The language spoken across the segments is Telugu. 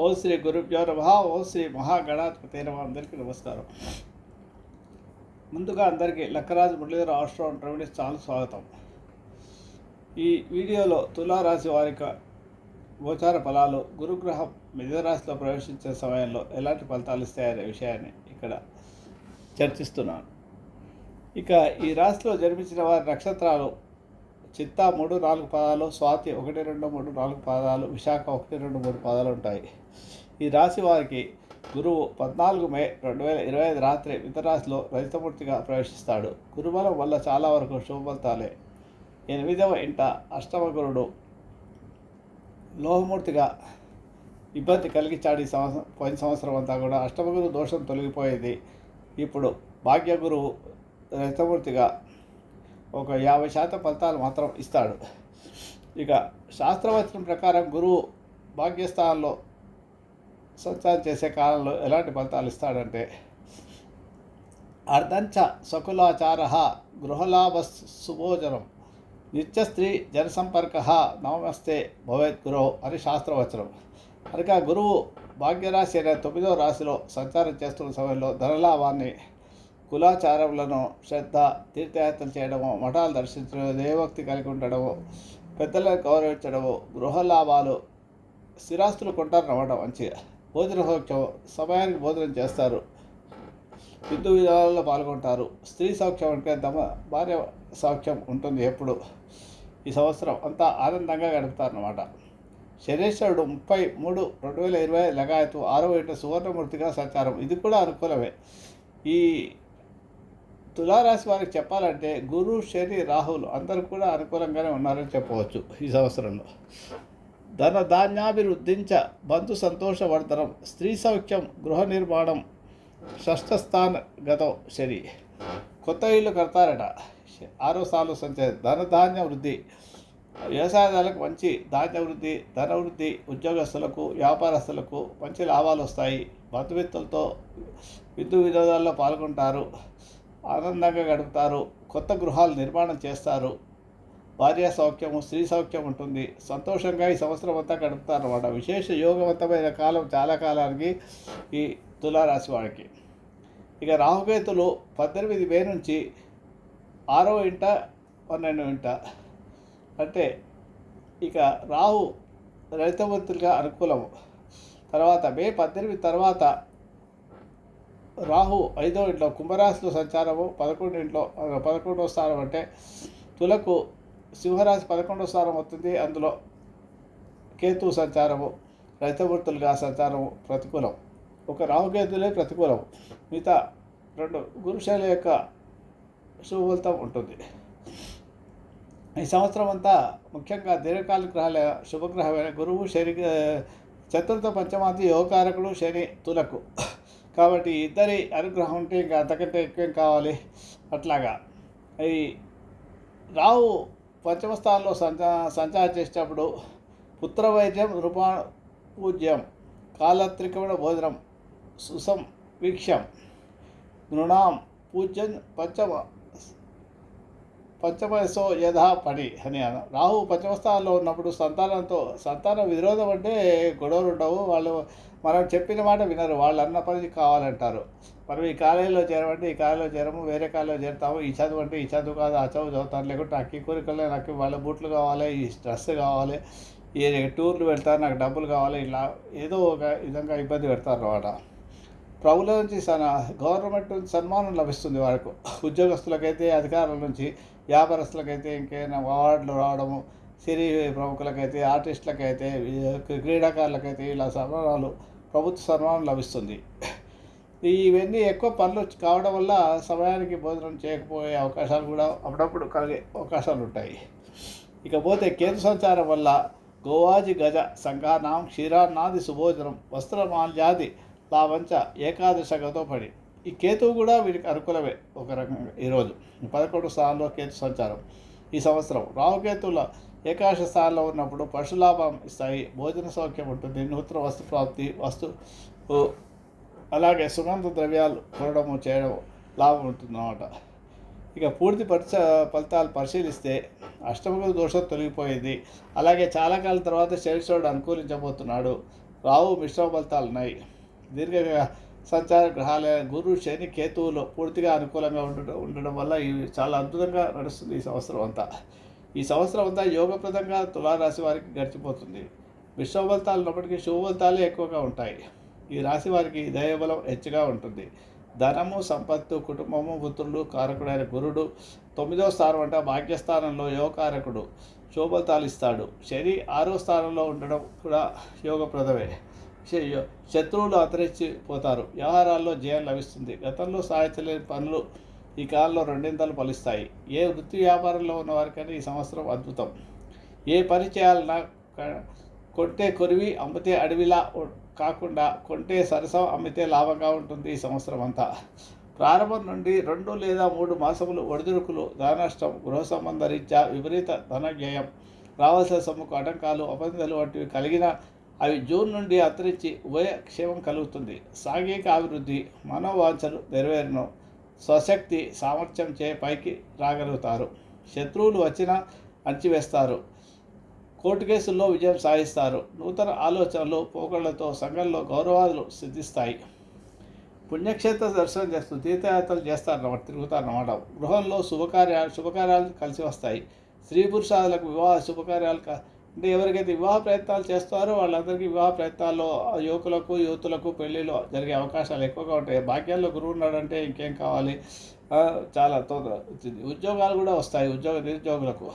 ఓం శ్రీ గురుభ్యో నమ ఓం శ్రీ మహాగణాధిపతి నమ అందరికీ నమస్కారం. ముందుగా అందరికీ లక్కరాజు మురళీధర ఆశ్రమం రెమెడీస్ ఛానల్ స్వాగతం. ఈ వీడియోలో తులారాశి వారిక గోచార ఫలాలు గురుగ్రహం మిథునరాశిలో ప్రవేశించే సమయంలో ఎలాంటి ఫలితాలు ఇస్తాయనే విషయాన్ని ఇక్కడ చర్చిస్తున్నాను. ఇక ఈ రాశిలో జన్మించిన వారి నక్షత్రాలు చిత్తా మూడు నాలుగు పాదాలు స్వాతి ఒకటి రెండు మూడు నాలుగు పాదాలు విశాఖ ఒకటి రెండు మూడు పాదాలు ఉంటాయి. ఈ రాశి వారికి గురువు పద్నాలుగు మే రెండు వేల ఇరవై ఐదు రాత్రి మితరాశిలో రజితమూర్తిగా ప్రవేశిస్తాడు. గురుబలం వల్ల చాలా వరకు శుభఫలితాలే ఎనిమిదవ ఇంట అష్టమ గురుడు లోహమూర్తిగా ఇబ్బంది కలిగించాడు ఈ సంవత్సరం పోయిన సంవత్సరం అంతా కూడా. అష్టమగురు దోషం తొలగిపోయేది. ఇప్పుడు భాగ్యగురువు రైతమూర్తిగా ఒక యాభై శాతం ఫలితాలు మాత్రం ఇస్తాడు. ఇక శాస్త్రవచనం ప్రకారం గురువు భాగ్యస్థానంలో సంచారం చేసే కాలంలో ఎలాంటి ఫలితాలు ఇస్తాడంటే అర్ధంచ సకులాచార గృహలాభ సుభోజనం నిత్య స్త్రీ జనసంపర్క నమస్తే భవేత్ గురు అని శాస్త్రవచనం. కనుక గురువు భాగ్యరాశి అనే తొమ్మిదో రాశిలో సంచారం చేస్తున్న సమయంలో ధనలాభాన్ని కులాచారములను శ్రద్ధ తీర్థయాత్రలు చేయడము మఠాలు దర్శించడము దేవభక్తి కలిగి ఉండడము పెద్దలను గౌరవించడము గృహ లాభాలు స్థిరాస్తులు కొంటారు నవ్వడం మంచిగా భోజన సౌఖ్యం సమయానికి భోజనం చేస్తారు. హిందూ విధానాల్లో పాల్గొంటారు. స్త్రీ సౌఖ్యం అంటే తమ భార్య సౌఖ్యం ఉంటుంది ఎప్పుడు. ఈ సంవత్సరం అంతా ఆనందంగా గడుపుతారన్నమాట. శనేశ్వరుడు ముప్పై మూడు రెండు వేల ఇరవై లగాయతు ఆరవ ఏట సువర్ణమూర్తిగా సంచారం. ఇది కూడా అనుకూలమే. ఈ తులారాశి వారికి చెప్పాలంటే గురు శని రాహులు అందరూ కూడా అనుకూలంగానే ఉన్నారని చెప్పవచ్చు ఈ సంవత్సరంలో. ధన ధాన్యాభివృద్ధించ బంధు సంతోషవర్ధనం స్త్రీ సౌఖ్యం గృహ నిర్మాణం షష్ఠస్థాన గతం శని. కొత్త ఇల్లు కడతారట. ఆరో సార్లు సంచే ధన ధాన్య వృద్ధి. వ్యవసాయదారులకు మంచి ధాన్య వృద్ధి ధన వృద్ధి ఉద్యోగస్తులకు వ్యాపారస్తులకు మంచి లాభాలు వస్తాయి. బంధుమిత్రులతో విద్యు వినోదాల్లో పాల్గొంటారు. ఆనందంగా గడుపుతారు. కొత్త గృహాలు నిర్మాణం చేస్తారు. భార్య సౌఖ్యము స్త్రీ సౌఖ్యం ఉంటుంది. సంతోషంగా ఈ సంవత్సరం అంతా గడుపుతారు అన్నమాట విశేష యోగవంతమైన కాలం చాలా కాలానికి ఈ తులారాశి వారికి. ఇక రాహుకేతులు పద్దెనిమిది మే నుంచి ఆరో ఇంట పన్నెండు ఇంట. అంటే ఇక రాహు రైతవంతులుగా అనుకూలము. తర్వాత మే పద్దెనిమిది తర్వాత రాహు ఐదో ఇంట్లో కుంభరాశిలో సంచారము పదకొండు ఇంట్లో పదకొండో స్థానం అంటే తులకు సింహరాశి పదకొండో స్థానం అవుతుంది అందులో కేతు సంచారము రైతవృత్తులుగా సంచారము ప్రతికూలం. ఒక రాహుకేతులే ప్రతికూలం. మిగతా రెండు గురుశైల యొక్క శుభఫలితం ఉంటుంది. ఈ సంవత్సరం అంతా ముఖ్యంగా దీర్ఘకాల గ్రహాల శుభగ్రహమైన గురువు శని చతుర్థ పంచమాది యోగకారకుడు శని తులకు. కాబట్టి ఇద్దరి అనుగ్రహం ఉంటే ఇంకా అంతకంటే ఎక్కువేం కావాలి? అట్లాగా. అది రావు పంచమ స్థానంలో సంచా సంచారం చేసేటప్పుడు పుత్ర వైద్యం రూపా పూజ్యం కాలత్రికమైన భోజనం సుసం వీక్ష్యం నృణాం పూజ్యం పంచమ పంచమయసో యథా పని అని అన్న రాహు పంచమస్థానంలో ఉన్నప్పుడు సంతానంతో సంతాన విరోధం అంటే గొడవలు ఉండవు. వాళ్ళు మనం చెప్పిన మాట వినరు. వాళ్ళు అన్న పని కావాలంటారు. మనం ఈ కాలేజీలో చేరమంటే ఈ కాలేజీలో చేరము వేరే కాలేజీలో చేరుతాము. ఈ చదువు అంటే ఈ చదువు కాదు ఆ చదువు చదువుతాను. లేకుంటే నాకు ఈ కోరికలే నాకు వాళ్ళ బూట్లు కావాలి ఈ డ్రెస్ కావాలి ఏ టూర్లు పెడతారు నాకు డబ్బులు కావాలి ఇలా ఏదో ఒక విధంగా ఇబ్బంది పెడతారు అన్నమాట ప్రభుల నుంచి గవర్నమెంట్ నుంచి సన్మానం లభిస్తుంది వాళ్ళకు ఉద్యోగస్తులకైతే అధికారుల నుంచి వ్యాపారస్తులకైతే ఇంకేమైనా అవార్డులు రావడము సినీ ప్రముఖులకైతే ఆర్టిస్టులకైతే క్రీడాకారులకైతే ఇలా సన్మానాలు ప్రభుత్వ సన్మానం లభిస్తుంది. ఇవన్నీ ఎక్కువ పనులు కావడం వల్ల సమయానికి భోజనం చేయకపోయే అవకాశాలు కూడా అప్పుడప్పుడు కలిగే అవకాశాలు ఉంటాయి. ఇకపోతే కేంద్ర సంచారం వల్ల గోవాజి గజ సంఘానాం క్షీరాన్నాది సుభోజనం వస్త్రమాల్యాది లావంచ ఏకాదశ గతో పడి. ఈ కేతువు కూడా వీరికి అనుకూలమే ఒక రకంగా ఈరోజు పదకొండు స్థానంలో కేతు సంచారం. ఈ సంవత్సరం రాహుకేతువుల ఏకాదశ స్థానంలో ఉన్నప్పుడు పశులాభం ఇస్తాయి భోజన సౌఖ్యం ఉంటుంది నూతన వస్తు ప్రాప్తి వస్తు అలాగే సుగంధ ద్రవ్యాలు కొనడము చేయడం లాభం ఉంటుందన్నమాట. ఇక పూర్తి పరిచ ఫలితాలు పరిశీలిస్తే అష్టమ దోషం తొలగిపోయింది. అలాగే చాలా కాలం తర్వాత శనిశ్వరుడు అనుకూలించబోతున్నాడు. రావు మిశ్రమ ఫలితాలు ఉన్నాయి దీర్ఘ సంచార గ్రహాల గురు శని కేతువులు పూర్తిగా అనుకూలంగా ఉండడం ఉండడం వల్ల ఇవి చాలా అద్భుతంగా నడుస్తుంది ఈ సంవత్సరం అంతా. ఈ సంవత్సరం అంతా యోగప్రదంగా తులారాశి వారికి గడిచిపోతుంది. మిశ్రమ ఉన్నప్పటికీ శుభఫలితాలే ఎక్కువగా ఉంటాయి. ఈ రాశి వారికి దైవబలం హెచ్చుగా ఉంటుంది. ధనము సంపత్తు కుటుంబము పుత్రులు కారకుడైన గురుడు తొమ్మిదో స్థానం అంటే భాగ్యస్థానంలో యోగకారకుడు శోభతాలు ఇస్తాడు శని ఆరో స్థానంలో ఉండడం కూడా యోగప్రదమే. శత్రువులు అంతరించిపోతారు వ్యవహారాల్లో జయం లభిస్తుంది. గతంలో సాధించలేని పనులు ఈ కాలంలో రెండింతలు ఫలిస్తాయి. ఏ వృత్తి వ్యాపారంలో ఉన్న వారికైనా ఈ సంవత్సరం అద్భుతం. ఏ పని చేయాలన్నా కొట్టే కొంటే కొరివి అమ్మితే అడవిలా కాకుండా కొంటే సరసం అమ్మితే లాభంగా ఉంటుంది ఈ సంవత్సరం అంతా. ప్రారంభం నుండి రెండు లేదా మూడు మాసములు ఒడిదుడుకులు ధనష్టం గృహ సంబంధ రీత్యా విపరీత ధన వ్యయం రావాల్సిన సొమ్ముకు ఆటంకాలు అపనిందలు వంటివి కలిగిన అవి జూన్ నుండి అంతరించి ఉభయక్షేమం కలుగుతుంది. సాంఘిక అభివృద్ధి మనోవాంఛలు నెరవేరును స్వశక్తి సామర్థ్యం చే పైకి రాగలుగుతారు. శత్రువులు వచ్చినా అణచివేస్తారు. కోర్టు కేసుల్లో విజయం సాధిస్తారు. నూతన ఆలోచనలు పోకళ్ళతో సంఘంలో గౌరవాలు సిద్ధిస్తాయి. పుణ్యక్షేత్ర దర్శనం చేస్తూ తీర్థయాత్రలు చేస్తారన్నమాట తిరుగుతారన్నమాట. గృహంలో శుభకార్యాలు శుభకార్యాలు కలిసి వస్తాయి. స్త్రీ పురుషాదులకు వివాహ శుభకార్యాలు అంటే ఎవరికైతే వివాహ ప్రయత్నాలు చేస్తారో వాళ్ళందరికీ వివాహ ప్రయత్నాల్లో ఆ యువకులకు యువతులకు పెళ్ళిలో జరిగే అవకాశాలు ఎక్కువగా ఉంటాయి. భాగ్యాల్లో గురువు ఉన్నాడంటే ఇంకేం కావాలి? చాలా తొందర ఉద్యోగాలు కూడా వస్తాయి ఉద్యోగ నిరుద్యోగులకు.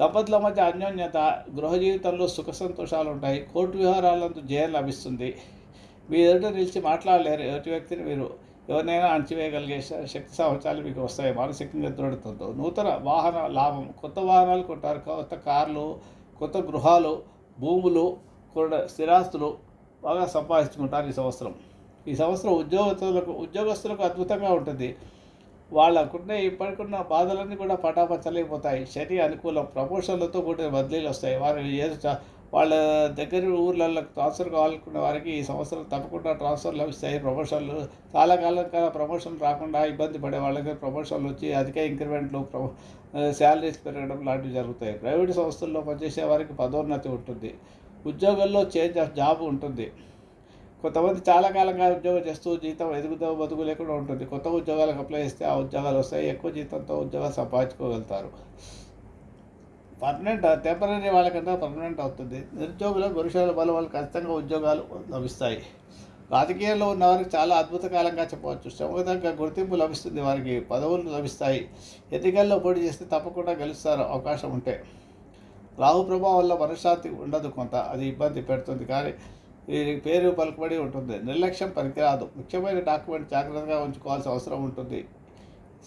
దంపతుల మధ్య అన్యోన్యత గృహ జీవితంలో సుఖ సంతోషాలు ఉంటాయి. కోర్టు వ్యవహారాలందు జయం లభిస్తుంది. మీ ఎదుట నిలిచి మాట్లాడలేరు. ఎదుటి వ్యక్తిని మీరు ఎవరినైనా అణచివేయగలిగే శక్తి సామర్థ్యాలు మీకు వస్తాయి. మానసికంగా దృఢతతో నూతన వాహన లాభం. కొత్త వాహనాలు కొంటారు. కొత్త కార్లు కొత్త గృహాలు భూములు కొన్ని స్థిరాస్తులు బాగా సంపాదించుకుంటారు ఈ సంవత్సరం. ఈ సంవత్సరం ఉద్యోగస్తులకు ఉద్యోగస్తులకు అద్భుతంగా ఉంటుంది. వాళ్ళకున్న ఇప్పటికున్న బాధలన్నీ కూడా పటాపంచలేకపోతాయి. శని అనుకూలం ప్రమోషన్లతో కూడిన బదిలీలు వస్తాయి. వారు ఏదో చా- వాళ్ళ దగ్గర ఊర్లలో ట్రాన్స్ఫర్ కావాలనుకున్న వారికి ఈ సంవత్సరం తప్పకుండా ట్రాన్స్ఫర్ లభిస్తాయి. ప్రమోషన్లు చాలా కాలం కదా ప్రమోషన్ రాకుండా ఇబ్బంది పడే వాళ్ళకి ప్రమోషన్లు వచ్చి అధిక ఇంక్రిమెంట్లు ప్రమో శాలరీస్ పెరగడం లాంటివి జరుగుతాయి. ప్రైవేట్ సంస్థల్లో పనిచేసే వారికి పదోన్నతి ఉంటుంది. ఉద్యోగంలో చేంజ్ ఆఫ్ జాబ్ ఉంటుంది. కొంతమంది చాలా కాలంగా ఉద్యోగం చేస్తూ జీతం ఎదుగుతో బతుకు లేకుండా ఉంటుంది. కొత్త ఉద్యోగాలకు అప్లై చేస్తే ఆ ఉద్యోగాలు వస్తాయి. ఎక్కువ జీతంతో ఉద్యోగాలు సంపాదించుకోగలుగుతారు. పర్మనెంట్? టెంపరీ వాళ్ళకంటే పర్మనెంట్ అవుతుంది. నిరుద్యోగుల గురుషాల బలం వాళ్ళు ఖచ్చితంగా ఉద్యోగాలు లభిస్తాయి. రాజకీయాల్లో ఉన్న వారికి చాలా అద్భుత కాలంగా చెప్పవచ్చు. శ్రమకు గుర్తింపు లభిస్తుంది వారికి. పదవులు లభిస్తాయి. ఎన్నికల్లో పోటీ చేస్తే తప్పకుండా గెలుస్తారు అవకాశం ఉంటే. రాహు ప్రభావం వల్ల మనశ్శాంతి ఉండదు కొంత. అది ఇబ్బంది పెడుతుంది కానీ ఈ పేరు పలుకుబడి ఉంటుంది. నిర్లక్ష్యం పనికిరాదు. ముఖ్యమైన డాక్యుమెంట్ జాగ్రత్తగా ఉంచుకోవాల్సిన అవసరం ఉంటుంది.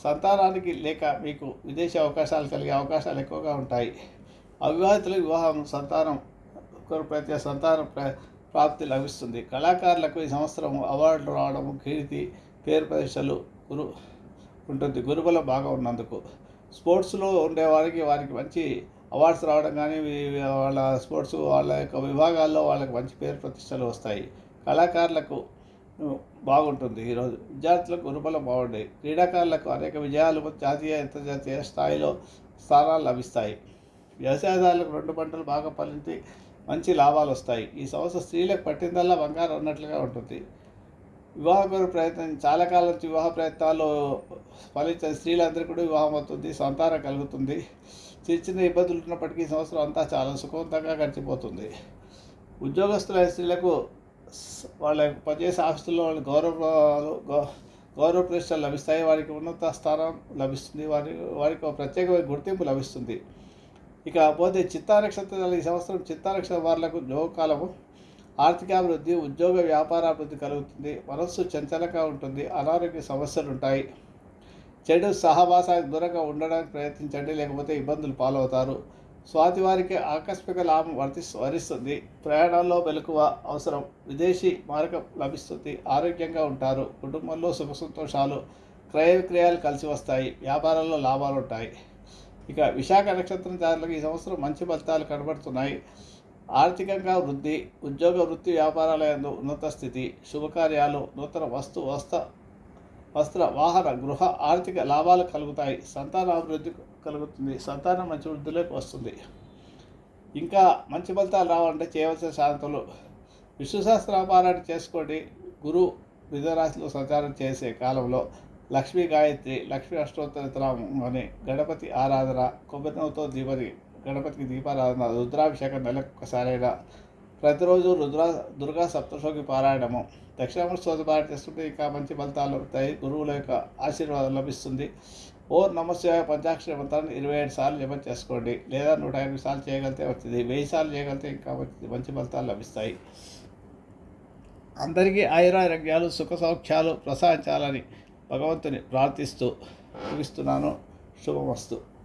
సంతానానికి లేక మీకు విదేశీ అవకాశాలు కలిగే అవకాశాలు ఎక్కువగా ఉంటాయి. అవివాహితులకు వివాహం సంతానం ఒకరు ప్రతి సంతానం ప్రాప్తి లభిస్తుంది. కళాకారులకు ఈ సంవత్సరం అవార్డులు రావడం కీర్తి పేరు ప్రతిష్టలు గురు ఉంటుంది. గురుబలం బాగా ఉన్నందుకు. స్పోర్ట్స్లో ఉండే వారికి వారికి మంచి అవార్డ్స్ రావడం కానీ వాళ్ళ స్పోర్ట్స్ వాళ్ళ యొక్క విభాగాల్లో వాళ్ళకి మంచి పేరు ప్రతిష్టలు వస్తాయి. కళాకారులకు బాగుంటుంది ఈరోజు. విద్యార్థులకు గురుబలం బాగుంటాయి క్రీడాకారులకు అనేక విజయాలు జాతీయ అంతర్జాతీయ స్థాయిలో స్థానాలు లభిస్తాయి. వ్యవసాయదారులకు రెండు పంటలు బాగా ఫలించి మంచి లాభాలు వస్తాయి. ఈ సంవత్సరం స్త్రీలకు పట్టిందల్లా బంగారం ఉన్నట్లుగా ఉంటుంది. వివాహ ప్రయత్నం చాలా కాలం నుంచి వివాహ ప్రయత్నాల్లో ఫలించిన స్త్రీలందరికీ కూడా వివాహం అవుతుంది సంతానం కలుగుతుంది. చిన్న చిన్న ఇబ్బందులు ఉన్నప్పటికీ ఈ సంవత్సరం అంతా చాలా సుఖవంతంగా గడిచిపోతుంది. ఉద్యోగస్తులైన స్త్రీలకు వాళ్ళ పనిచేసే ఆఫీసుల్లో వాళ్ళ గౌరవాలు గౌ- గౌరవ ప్రతిష్టలు లభిస్తాయి. వారికి ఉన్నత స్థానం లభిస్తుంది. వారి వారికి ఒక ప్రత్యేకమైన గుర్తింపు లభిస్తుంది. ఇక పోతే చిత్తారక్షణ ఈ సంవత్సరం చిత్తారక్షణ వారులకు జోకాలము ఆర్థికాభివృద్ధి ఉద్యోగ వ్యాపారాభివృద్ధి కలుగుతుంది. మనస్సు చంచలంగా ఉంటుంది. అనారోగ్య సమస్యలు ఉంటాయి. చెడు సహవాసానికి దూరంగా ఉండడానికి ప్రయత్నించండి. లేకపోతే ఇబ్బందులు పాలవుతారు. స్వాతి వారికి ఆకస్మిక లాభం వర్తి వరిస్తుంది. ప్రయాణాల్లో మెలకువ అవసరం. విదేశీ మార్గం లభిస్తుంది. ఆరోగ్యంగా ఉంటారు. కుటుంబంలో సుఖ సంతోషాలు క్రయ విక్రయాలు కలిసి వస్తాయి. వ్యాపారాల్లో లాభాలు ఉంటాయి. ఇక విశాఖ నక్షత్రం దారులకు ఈ సంవత్సరం మంచి ఫలితాలు కనబడుతున్నాయి. ఆర్థికంగా వృద్ధి ఉద్యోగ వృత్తి వ్యాపారాలయందు ఉన్నత స్థితి శుభకార్యాలు నూతన వస్తు వస్త వస్త్ర వాహన గృహ ఆర్థిక లాభాలు కలుగుతాయి. సంతానాభివృద్ధికి కలుగుతుంది. సంతానం మంచి వృద్ధిలోకి వస్తుంది. ఇంకా మంచి ఫలితాలు రావాలంటే చేయవలసిన శాంతులు విష్ణు సహస్రనామారాయణ చేసుకోండి. గురు మిథునరాశిలో సంచారం చేసే కాలంలో లక్ష్మీ గాయత్రి లక్ష్మీ అష్టోత్తరనామం అని గణపతి ఆరాధన కొబ్బరినవ్వుతో దీపని గణపతికి దీపారాధన రుద్రాభిషేకం నెలకు ఒకసారైనా ప్రతిరోజు రుద్ర దుర్గా సప్తశోకి పారాయణము దక్షిణామూర్తి స్తోత్ర పారాయణ చేస్తుంటే ఇంకా మంచి ఫలితాలు గురువుల యొక్క ఆశీర్వాదం లభిస్తుంది. ఓ నమస్య పంచాక్షరి మంత్రాన్ని ఇరవై ఏడు సార్లు జపం చేసుకోండి. లేదా నూట ఎనిమిది సార్లు చేయగలిగితే వచ్చింది. వెయ్యి సార్లు చేయగలిగితే ఇంకా వచ్చింది. మంచి ఫలితాలు లభిస్తాయి. అందరికీ ఆయురారోగ్యాలు సుఖ సౌఖ్యాలు ప్రసాదించాలని భగవంతుని ప్రార్థిస్తూ ముగిస్తున్నాను. శుభమస్తు.